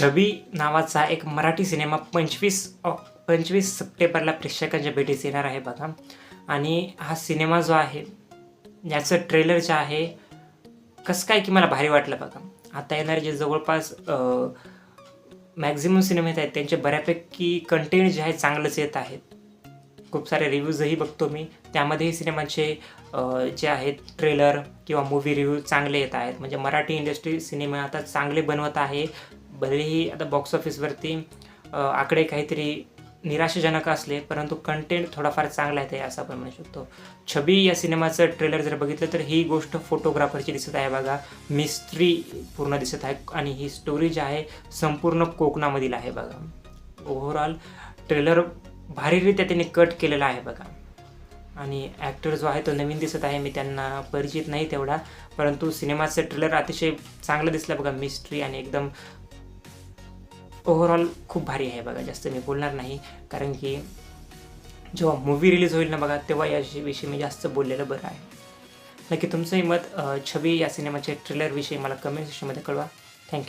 छबी नावाचा एक मराठी सिनेमा पंचवीस ऑक पंचवीस सप्टेंबरला प्रेक्षकांच्या भेटीस येणार आहे बघा. आणि हा सिनेमा जो आहे याचं ट्रेलर जे आहे कसं काय की मला भारी वाटलं बघा. आता येणारे जे जवळपास मॅक्झिमम सिनेमे आहेत त्यांचे बऱ्यापैकी कंटेंट जे आहे चांगलंच येत आहेत. खूप सारे रिव्ह्यूजही बघतो मी. त्यामध्येही सिनेमाचे जे आहेत ट्रेलर किंवा मूवी रिव्ह्यू चांगले येत आहेत. म्हणजे मराठी इंडस्ट्री सिनेमे आता चांगले बनवत आहे. भलेही आता बॉक्स ऑफिसवरती आकडे काहीतरी निराशाजनक असले परंतु कंटेंट थोडाफार चांगला आहे असं आपण म्हणू शकतो. छबी या सिनेमाचं ट्रेलर जर बघितलं तर ही गोष्ट फोटोग्राफरची दिसत आहे बघा. मिस्ट्री पूर्ण दिसत आहे आणि ही स्टोरी जी आहे संपूर्ण कोकणामधील आहे बघा. ओव्हरऑल ट्रेलर भारीरित्या त्यांनी कट केलेला आहे बघा. आणि ॲक्टर जो आहे तो नवीन दिसत आहे मी त्यांना परिचित नाही तेवढा. परंतु सिनेमाचं ट्रेलर अतिशय चांगलं दिसलं बघा मिस्ट्री आणि एकदम ओव्हरऑल खूप भारी आहे बघा जास्त मी बोलणार नाही. कारण की जेव्हा मूवी रिलीज होईल ना बघा तेव्हा याविषयी मी जास्त बोललेलं बरं आहे. नक्की तुमचंही मत छबी या सिनेमाच्या ट्रेलरविषयी मला कमेंट सेक्शनमध्ये कळवा. थँक्यू